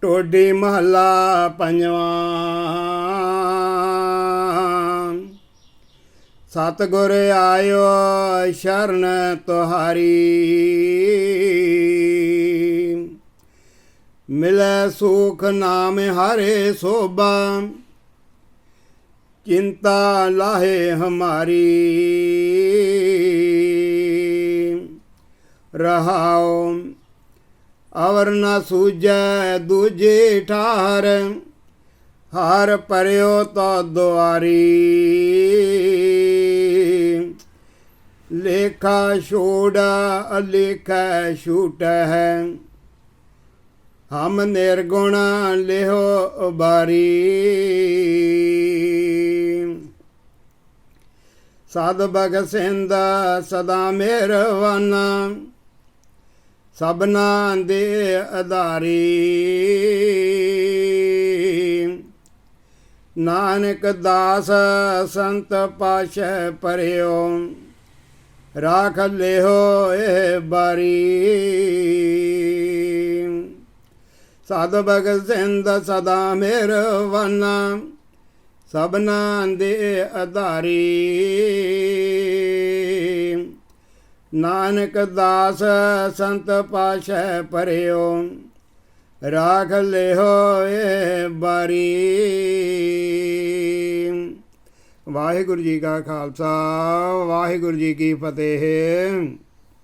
ਟੋਡੀ ਮਹੱਲਾ ਪੰਜਵਾਂ। ਸਤਿਗੁਰ ਆਇਓ ਸ਼ਰਨ ਤੁਹਾਰੀ। ਮਿਲੈ ਸੁਖ ਨਾਮ ਹਰੇ ਸੋਭਾ। ਚਿੰਤਾ ਲਾਹੇ ਹਮਾਰੀ। ਰਹਾਉ ਅਵਰ ਨ ਸੂਜੈ ਦੂਜੇ ਠਾਰ, ਹਾਰ ਪਰਿਓ ਤੋ ਦੁਆਰੀ। ਲੇਖਾ ਛੋੜਾ ਅਲੇਖਾ ਛੂਟ ਹੈ ਹਮ ਨਿਰਗੁਣ ਲਿਹੋ ਬਾਰੀ ਸਦ ਬਗ ਸਿੰਧ ਸਦਾ ਮਿਹਰਵਾਨਾ। ਸਭਨਾ ਦੇ ਆਧਾਰੀ। ਨਾਨਕ ਦਾਸ ਸੰਤ ਪਾਸ਼ੈ ਪਰਿਓ ਰਾਖ ਲਿਓ ਇਹ ਬਾਰੀ। ਸਦ ਭਗਤ ਸਿੰਧ ਸਦਾ ਮਿਹਰਵਾਨਾ ਸਭਨਾ ਦੇ ਆਧਾਰੀ। ਨਾਨਕ ਦਾਸ ਸੰਤ ਪਾਸ਼ੈ ਪਰਿਓ, ਰਾਖ ਲਿਓ ਏ ਬਾਰੀ। ਵਾਹਿਗੁਰੂ ਜੀ ਕਾ ਖਾਲਸਾ, ਵਾਹਿਗੁਰੂ ਜੀ ਕੀ ਫਤਿਹ।